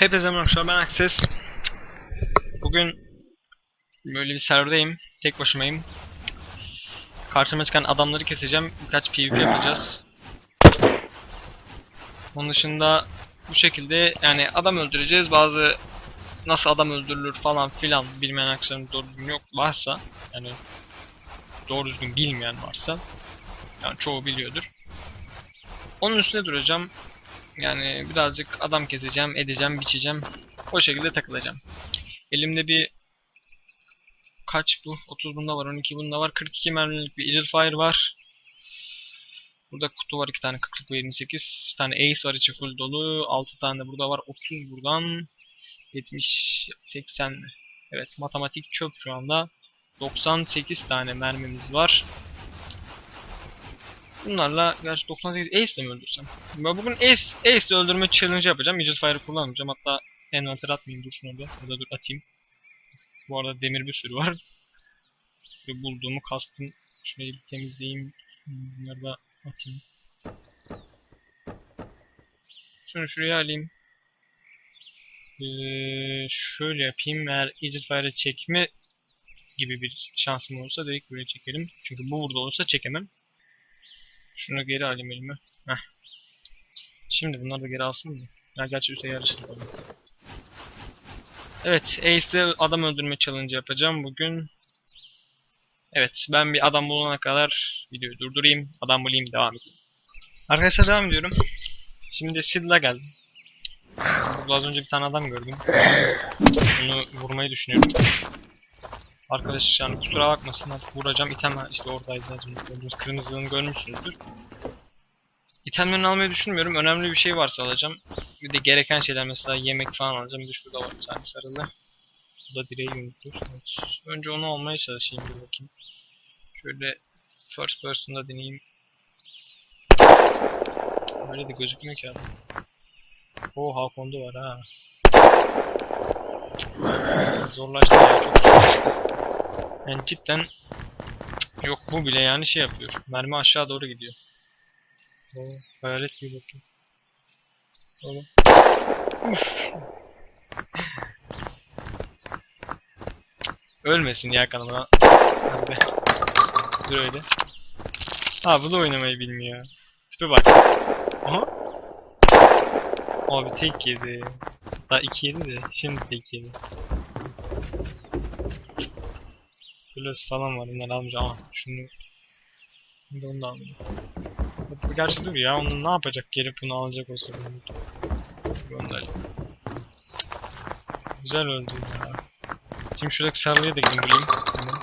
Hepinize merhaba ben Akses. Bugün böyle bir serverdeyim. Tek başımayım. Karşıma çıkan adamları keseceğim. Birkaç PvP yapacağız. Onun dışında bu şekilde yani adam öldüreceğiz. Bazı nasıl adam öldürülür falan filan bilmeyen arkadaşlarım doğru düzgün yok varsa yani doğru düzgün bilmeyen varsa yani çoğu biliyordur. Onun üstüne duracağım. Yani birazcık adam keseceğim, edeceğim, biçeceğim. O şekilde takılacağım. Elimde bir kaç bu? 30 bunda var, 12 bunda var. 42 mermilik bir Eagle Fire var. Burada kutu var 2 tane 40'lık ve 28. Bir tane Ace var içi full dolu. 6 tane burada var. 30 buradan. 70, 80. Evet matematik çöp şu anda. 98 tane mermimiz var. Bunlarla gerçi 98 Ace ile mi öldürsem? Ben bugün Ace, Ace öldürme challenge yapacağım. Eagle Fire kullanmayacağım. Hatta envanter atmayayım dursun orada. Ya da dur atayım. Bu arada demir bir sürü var. Ve bulduğumu kastım. Şurayı bir temizleyeyim. Bunları da atayım. Şunu şuraya alayım. Ee, şöyle yapayım. Eğer Eagle Fire'ı çekme gibi bir şansım olursa direkt buraya çekelim. Çünkü bu burada olursa çekemem. Şunu geri alayım elime. Heh. Şimdi bunları da geri alsın mı? Ya gerçi üstte yarışır. Evet, Ace'le adam öldürme challenge yapacağım bugün. Evet, ben bir adam bulana kadar videoyu durdurayım, adam bulayım, devam edeyim. Arkadaşlar devam ediyorum. Şimdi Sid'la geldim. Burada az önce bir tane adam gördüm. Onu vurmayı düşünüyorum. Arkadaş yani kusura bakmasın artık vuracağım. İtem işte oradaydı az önce gördüğünüz kırmızılığını görmüşsünüzdür. İtemlerini almayı düşünmüyorum. Önemli bir şey varsa alacağım. Bir de gereken şeyler mesela yemek falan alacağım. Bir de şurada var bir tane sarılı. Bu da direği yumruktur. Evet. Önce onu almaya çalışayım bir bakayım. Şöyle first person'da deneyeyim. Böyle de gözükmüyor ki adam. Oo Hakon'da var ha. Zorlaştı ya çok zorlaştı. Yani cidden yok bu bile yani şey yapıyor. Mermi aşağı doğru gidiyor. Oo, hayalet gibi bakıyor. Oğlum. Ölmesin ya kanıma. Hadi. Dur öyle. Ha bu da oynamayı bilmiyor. Tipe bak. Aha. Abi tek yedi. Daha iki yedi de şimdi tek yedi. Plus falan var bunları almayacağım ama şunu Şimdi onu da almayayım. Gerçi dur ya onu ne yapacak gelip bunu alacak olsa bunu gönderelim. Güzel öldü ya. Şimdi şuradaki sarılıya da gideyim. Tamam.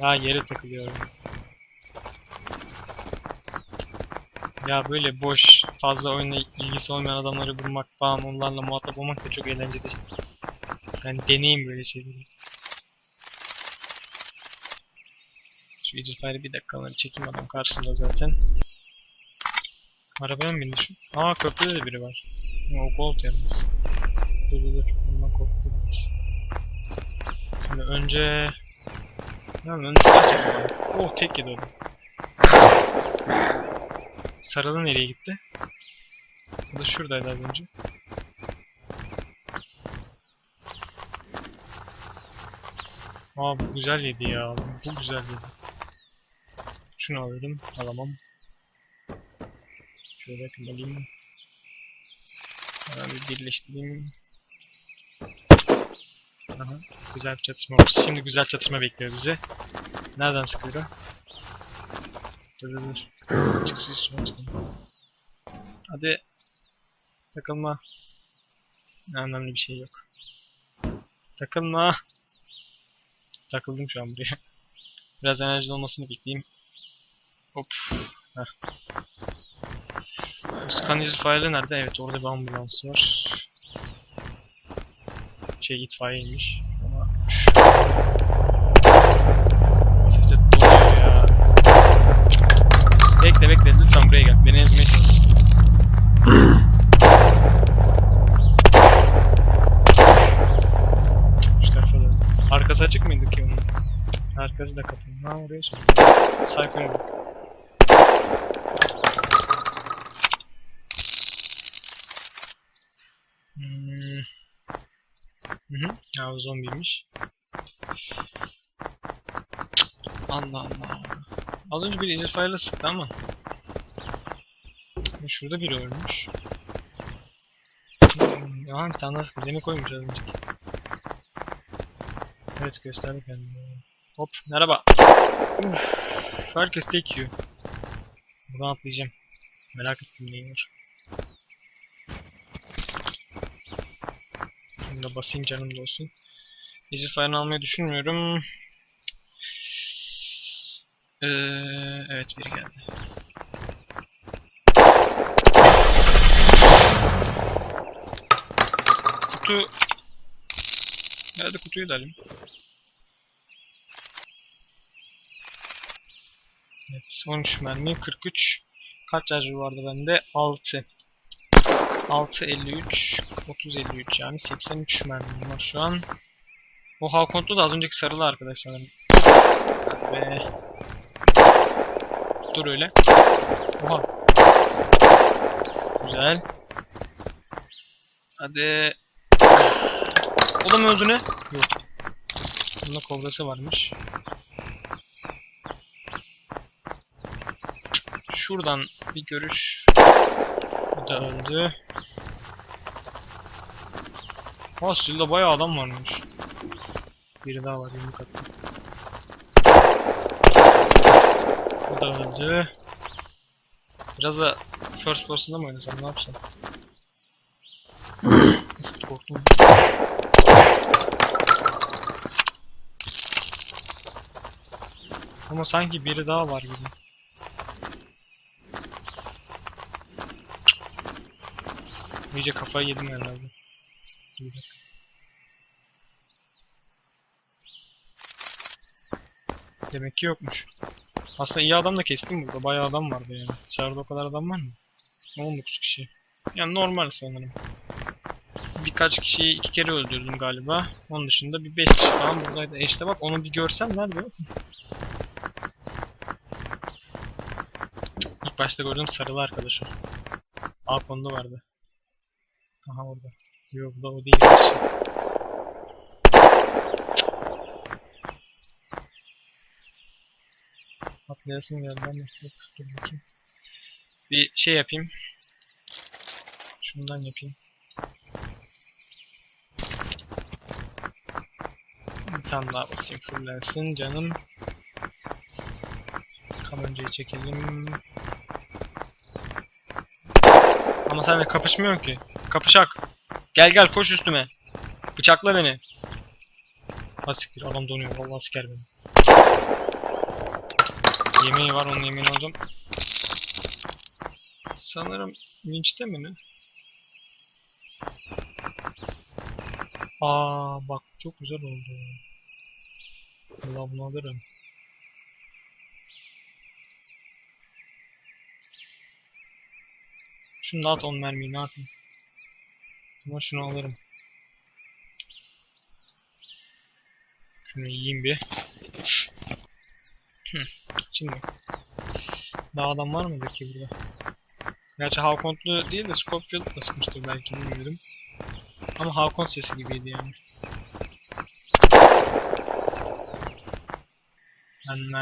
Ha yere takılıyorum. Ya böyle boş, fazla oyunla ilgisi olmayan adamları vurmak falan, onlarla muhatap olmak da çok eğlenceli. Yani deneyim böyle şeyleri. Şu Fire'ı bir dakika alayım. Çekeyim adam karşımda zaten. Arabaya mı bindi şu? Aa köprüde de biri var. O gold yalnız. Dur dur dur. Ondan korktum. Şimdi önce... Yani önce silah çekelim. Oh tek yedi adam. Sarılı nereye gitti? O da şuradaydı az önce. Aa bu güzel yedi ya. Bu güzel yedi. Şunu alalım. Alamam. Şöyle alayım. Hemen bir birleştireyim. Aha, güzel bir çatışma olmuş. Şimdi güzel çatışma bekliyor bizi. Nereden sıkıyor? Dur dur dur. Hadi. Takılma. Önemli bir şey yok. Takılma. Takıldım şu an buraya. Biraz enerji olmasını bekleyeyim. Hop. Heh. Bu Scanner faili nerede? Evet orada bir ambulans var. Şey itfaiyeymiş. Ama bekle bekle lütfen buraya gel. Beni ezmeye çalış. Şu. Arkası açık mıydı ki onun? Arkası da kapalı. Ha oraya sor. Sayfaya bak. Hmm. Hı hı. Ya o zombiymiş. Allah Allah. Az önce bir Fire'la sıktı ama. Şurada biri ölmüş. Hmm, Aha bir tane daha. Demin koymuş az önce. Evet gösterdi kendini. Hop merhaba. Uf, herkes tek yiyor. Buradan atlayacağım. Merak ettim neyi var. Bunu da basayım canım da olsun. Fire'ını almayı düşünmüyorum. Ee, evet biri geldi. Kutu... Nerede kutuyu da alayım. Evet 13 mermi 43. Kaç şarjör vardı bende? 6. 6 53 30 53 yani 83 mermim var şu an. O Hakontlu da az önceki sarılı arkadaş sanırım. Ve dur öyle. Oha. Güzel. Hadi. O da mı öldü ne? Yok. Bunda kobrası varmış. Şuradan bir görüş. Bu da öldü. Still'de bayağı adam varmış. Biri daha var yumruk attı. Bu da öldü. Biraz da first person'da mı oynasam ne yapsam? Nasıl korktum. Ama sanki biri daha var gibi. İyice kafayı yedim herhalde. Bir dakika. Demek ki yokmuş. Aslında iyi adam da kestim burada. Bayağı adam vardı yani. Dışarıda o kadar adam var mı? 19 kişi. Yani normal sanırım. Birkaç kişiyi iki kere öldürdüm galiba. Onun dışında bir 5 kişi falan buradaydı. E işte bak onu bir görsem nerede? İlk başta gördüğüm sarılı arkadaş o. A konuda vardı. Aha orada. Yok da o değil. Atlayasım geldi ama yok. Dur bakayım. Bir şey yapayım. Şundan yapayım. Bir tane daha basayım fullensin canım. Kamerayı çekelim. Ama sen de kapışmıyorsun ki. Kapışak. Gel gel koş üstüme. Bıçakla beni. Ha siktir adam donuyor. Vallahi asker beni. Yemeği var onun yemeğini aldım. Sanırım vinçte mi ne? Aa bak çok güzel oldu. Allah bunu alırım. Şunu da at 10 mermiyi ne yapayım? Ama şunu alırım. Şunu yiyeyim bir. Hı, Şimdi. Daha adam var mı ki burada? Gerçi Hawkontlu değil de Scopefield da sıkmıştır belki bilmiyorum. Ama Hawkont sesi gibiydi yani. Ben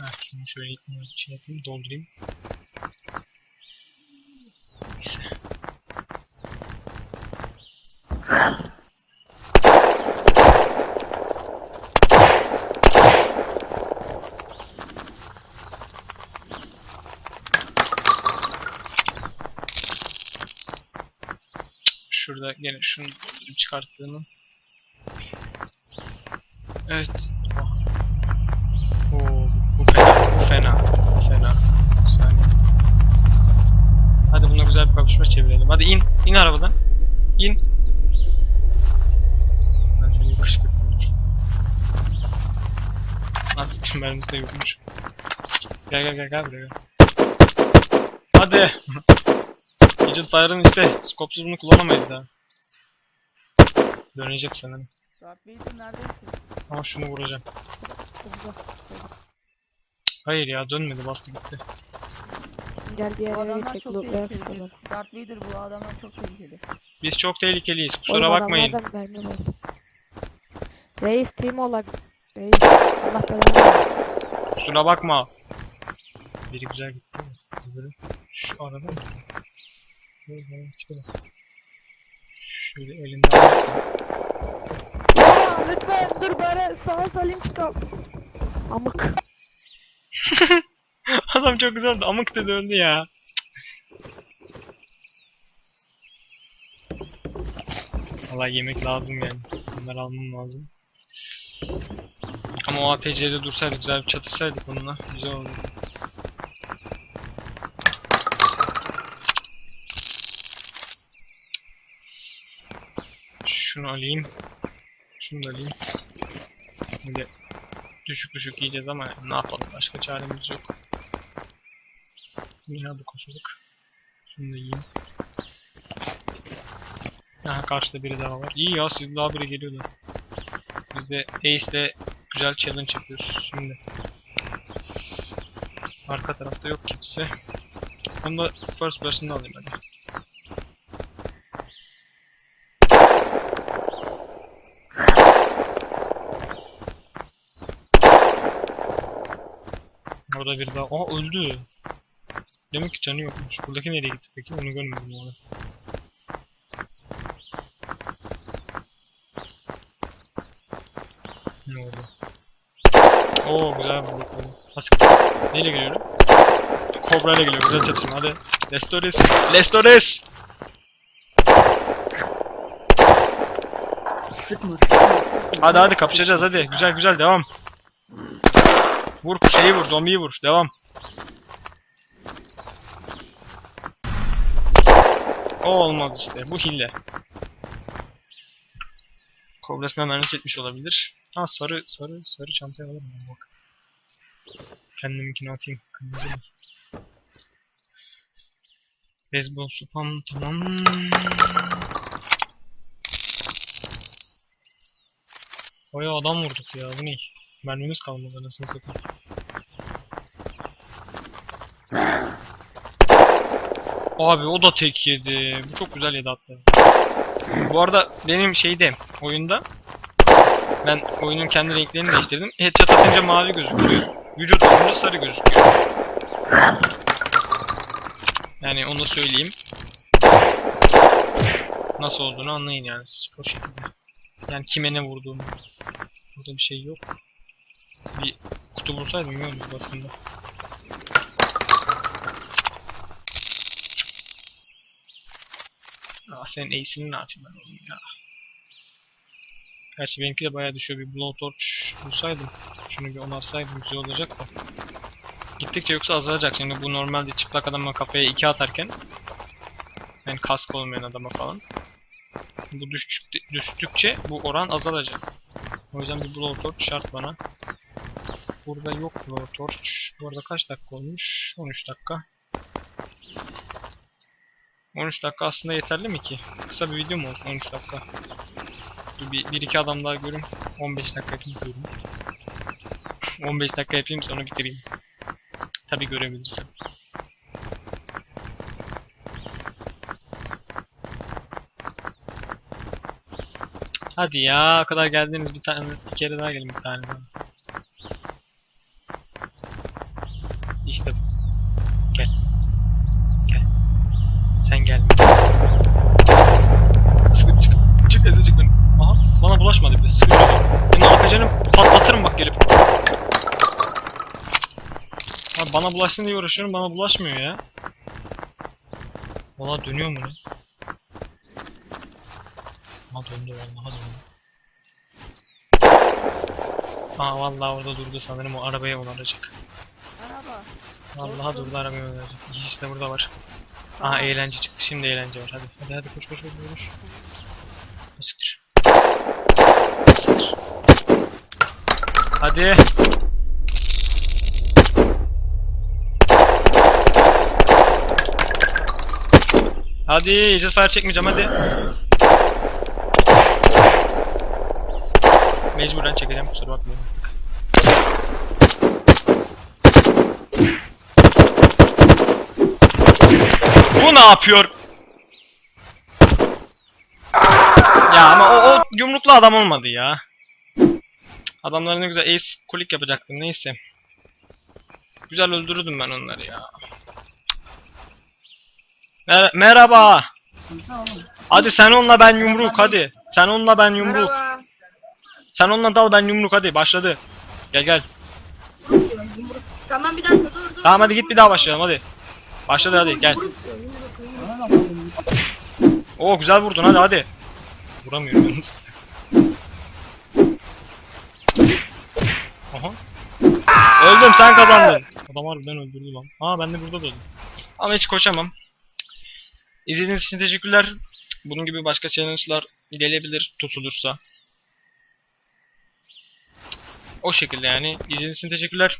ha, şunu şöyle şey yapayım doldurayım. Neyse. Şurada gene şunu doldurup çıkarttığını. Evet. Oha. Oo, bu fena, bu fena, bu fena. Saniye. Hadi buna güzel bir kapışma çevirelim. Hadi in, in arabadan. İn. Ben seni kışkırttım. Nasıl mermisi de yokmuş. Gel gel gel gel buraya. Hadi. Agent Fire'ın işte skopsuz bunu kullanamayız daha. Dönecek sanırım. Rabbiydim neredesin? Ama şunu vuracağım. Hayır ya dönmedi bastı gitti. Gel diğer Bu adamlar çok tehlikeli. Darth Vader bu adamlar çok tehlikeli. Biz çok tehlikeliyiz. Kusura Oğlum bakmayın. Reis team olak. Reis Allah belanı versin. Kusura bakma. Biri güzel gitti mi? Böyle şu arada mı? Böyle çıkalım. Şöyle elinden Ya lütfen dur bari sağa salim çıkalım. Amık. Adam çok güzeldi. Amık dedi öldü ya. Valla yemek lazım yani. Bunları almam lazım. Ama o APC'de dursaydık, güzel bir çatışsaydık onunla güzel olurdu. Şunu alayım. Şunu da alayım. Böyle düşük düşük yiyeceğiz ama ne yapalım başka çaremiz yok. Ya bu koşuluk. Şunu da yiyeyim. Aha karşıda biri daha var. İyi ya siz daha biri geliyorlar. Biz de Ace'le güzel challenge yapıyoruz şimdi. Arka tarafta yok kimse. Onu da first person'da alayım hadi. Orada bir daha. Aa öldü. Demek ki canı yokmuş. Buradaki nereye gitti peki? Onu görmedim orada. Ne oldu? Oo güzel bulduk. Nasıl? Neyle geliyorum? Kobra ile geliyor. Güzel çatışma hadi. Lestores. Lestores! Hadi hadi kapışacağız hadi. Güzel güzel devam. Vur şeyi vur, zombiyi vur. Devam. O olmaz işte. Bu hile. Kobrasından mermi çekmiş olabilir. Ha sarı sarı sarı çantaya alırım ben bak. Kendiminkini atayım. Kırmızı mı? Beyzbol sopam tamam. Bayağı adam vurduk ya bu ne? Mermimiz kalmadı anasını satayım. Abi o da tek yedi. Bu çok güzel yedi hatta. Bu arada benim şeyde oyunda ben oyunun kendi renklerini değiştirdim. Headshot atınca mavi gözüküyor. Vücut atınca sarı gözüküyor. Yani onu söyleyeyim. Nasıl olduğunu anlayın yani siz o şekilde. Yani kime ne vurduğunu. Burada bir şey yok. Bir kutu bulsaydım iyi olurdu aslında. Aa senin ace'ini ne yapayım ben oğlum ya. Gerçi benimki de bayağı düşüyor. Bir blowtorch bulsaydım. Şunu bir onarsaydım güzel olacak da. Gittikçe yoksa azalacak. Şimdi bu normalde çıplak adama kafaya iki atarken yani kask olmayan adama falan. Bu düştükçe bu oran azalacak. O yüzden bir blowtorch şart bana. Burada yok blowtorch. Bu arada kaç dakika olmuş? 13 dakika. 13 dakika aslında yeterli mi ki? Kısa bir video mu olsun 13 dakika? Bir, bir iki adam daha görün. 15 dakika yapayım diyorum. 15 dakika yapayım sonra bitireyim. Tabi görebilirsem. Hadi ya, o kadar geldiniz bir tane bir kere daha gelin bir tane daha. İşte bu. Gel. Gel. Sen gelme. Sıkı çık. Çık hadi çık beni. Aha bana bulaşmadı bile. Sıkı. Beni arkacanı patlatırım bak gelip. Abi bana bulaşsın diye uğraşıyorum bana bulaşmıyor ya. Valla dönüyor mu ne? Ha döndü vallahi döndü. Aa vallahi orada durdu sanırım o arabaya onaracak. Araba. Vallahi durdu arabaya onaracak. İki kişi de burada var. Aha eğlence çıktı şimdi eğlence var hadi. Hadi hadi koş koş koş koş. Siktir. Hadi. Hadi Agent Fire çekmeyeceğim hadi. Mecburen çekeceğim kusura bakmayın. ne yapıyor? Ya ama o, o yumruklu adam olmadı ya. Adamlara ne güzel ace kulik yapacaktım neyse. Güzel öldürürdüm ben onları ya. Mer- merhaba. Hadi sen onunla ben yumruk hadi. Sen onunla ben yumruk. Merhaba. Sen onunla dal ben yumruk hadi başladı. Gel gel. Tamam bir dakika dur dur. Tamam hadi git bir daha başlayalım hadi. Başladı hadi gel. Oo güzel vurdun hadi hadi. Vuramıyorum yalnız. Aha. Öldüm sen kazandın. Adam harbiden öldürdü lan. Aa ben de burada da öldüm. Ama hiç koşamam. İzlediğiniz için teşekkürler. Bunun gibi başka challenge'lar gelebilir tutulursa. O şekilde yani. İzlediğiniz için teşekkürler.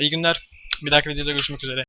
İyi günler. Bir dahaki videoda görüşmek üzere.